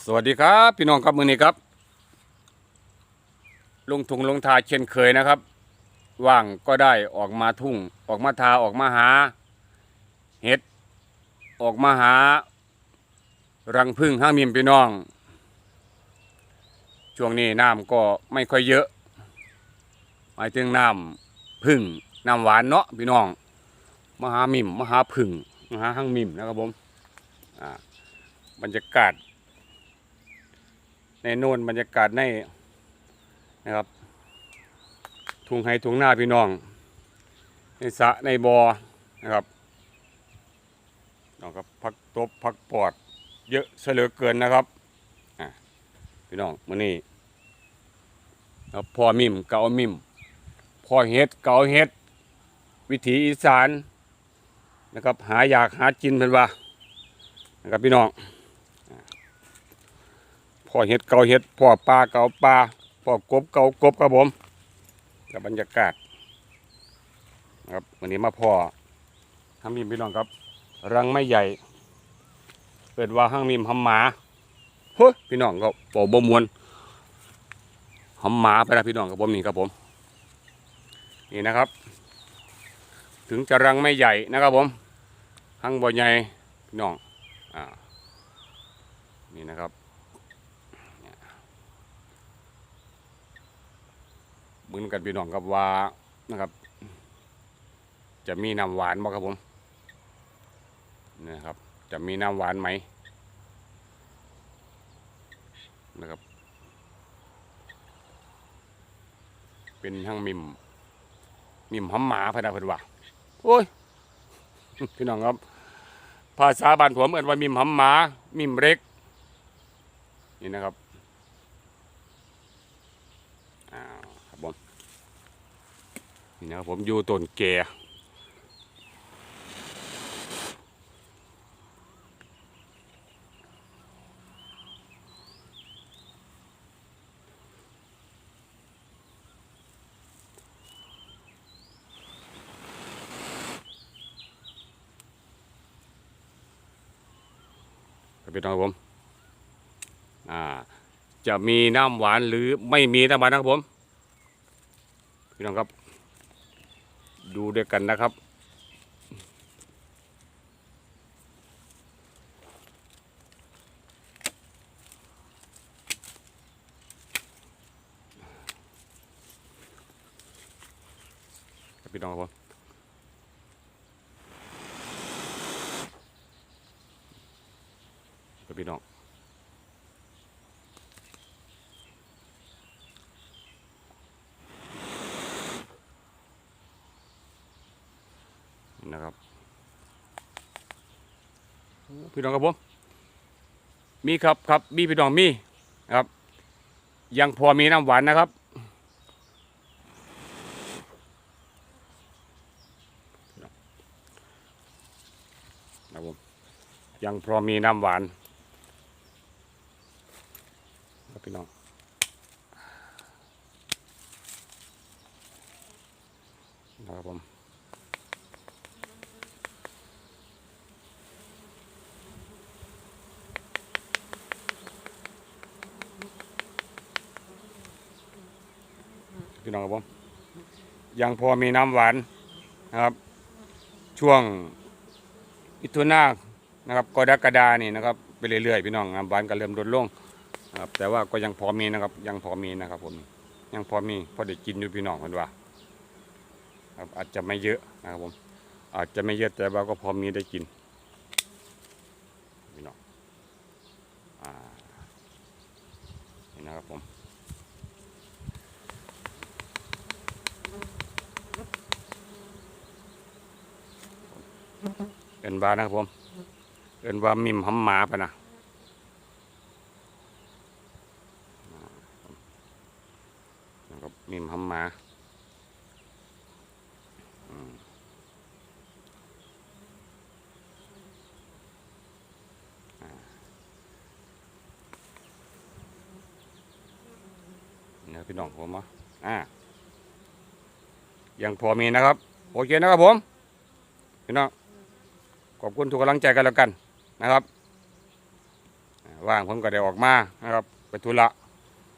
สวัสดีครับ พี่น้องครับมือนี้ครับ ลงทุงลงทาเช่นเคยนะครับ ว่างก็ได้ออกมาทุ่ง ออกมาทาออกมาหา เห็ด ออกมาหา รังพึ่งห้างมิมพี่น้อง ช่วงนี้น้ำก็ไม่ค่อยเยอะ หมายถึงน้ำพึ่งน้ำหวานเนาะพี่น้องมหามิมมหาพึ่งมหาห้างมิมนะครับผมบรรยากาศ ในโน่นบรรยากาศในนะครับทุ่งไฮทุ่งหน้าพี่น้อง ในสระในบอ่อนะครับน้องครับพักตบพักปอด เยอะเสลือเกินนะครับอะพี่น้องมื้อนี้ครับพ่อมิมเกามิมพ่อเฮ็ดเกาเฮ็ด วิถีอีสานนะครับหาอยากหากินเพิ่นว่านะครับพี่น้อง พ่อเห็ดเกาเห็ดพ่อปลาเกาปลาพ่อกบเกากบครับผมกับบรรยากาศครับวันนี้มาพ่อห้างมิมพี่น้องครับ รังไม่ใหญ่ เปิดว่าห้างมิมหำหมาเฮ้ยพี่น้องก็ปอบมวนหำหมาไปนะพี่น้องครับผมนี่ครับผม นี่นะครับ ถึงจะรังไม่ใหญ่นะครับผมห้างบ่ใหญ่พี่น้องอ่านี่นะครับ มึนกันพี่น้องครับว่านะครับ จะมีน้ำหวานบ่ครับผมนะครับ จะมีน้ำหวานไหมนะครับ เป็นทั้งมิมมิมหำหมาพนะเพิ่นว่าโอ้ยพี่น้องครับ ภาษาบ้านผมเอ่นว่ามิมหำหมา มิมเล็กนี่นะครับอ้าวครับผม นี่นะครับผมอยู่ต้นแก่ครับพี่น้องครับผมอ่าจะมีน้ำหวานหรือไม่มีน้ำหวานนะครับผมพี่น้องครับ ดูด้วยกันนะครับ พี่น้องครับพี่น้อง นะครับพี่น้องครับผมมีครับครับมีพี่น้องมีครับ ยังพอมีน้ำหวานนะครับนะครับผมยังพอมีน้ำหวานครับพี่น้องนะครับผม พี่น้องครับผมยังพอมีน้ำหวานนะครับ ช่วงมิถุนานะครับกรกฎานี่นะครับไปเรื่อยๆพี่น้องน้ำหวานก็เริ่มลดลงนะครับแต่ว่าก็ยังพอมีนะครับยังพอมีนะครับผมยังพอมีพอได้กินอยู่พี่น้องคนว่าครับอาจจะไม่เยอะนะครับผมอาจจะไม่เยอะแต่ว่าก็พอมีได้กินพี่น้องอ่านี่นะครับผม นบานะครับผม เอินว่ามิมหำหมาปะนะนะครับมิมหำหมาอืมอ่านี่นะพี่น้องผมอะอ่ายังพอมีนะครับ โอเคนะครับผม พี่น้อง ขอบคุณทุกกำลังใจกันแล้วกันนะครับว่างผมก็ได้ออกมานะครับไปธุระ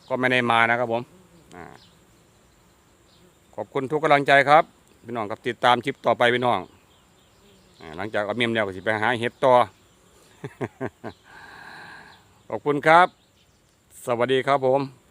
ก็ไม่ได้มานะครับผมขอบคุณทุกกำลังใจครับพี่น้องครับติดตามคลิปต่อไปพี่น้องหลังจากเอาเมียมแล้วก็สิไปหาเห็ดต่อขอบคุณครับ สวัสดีครับผม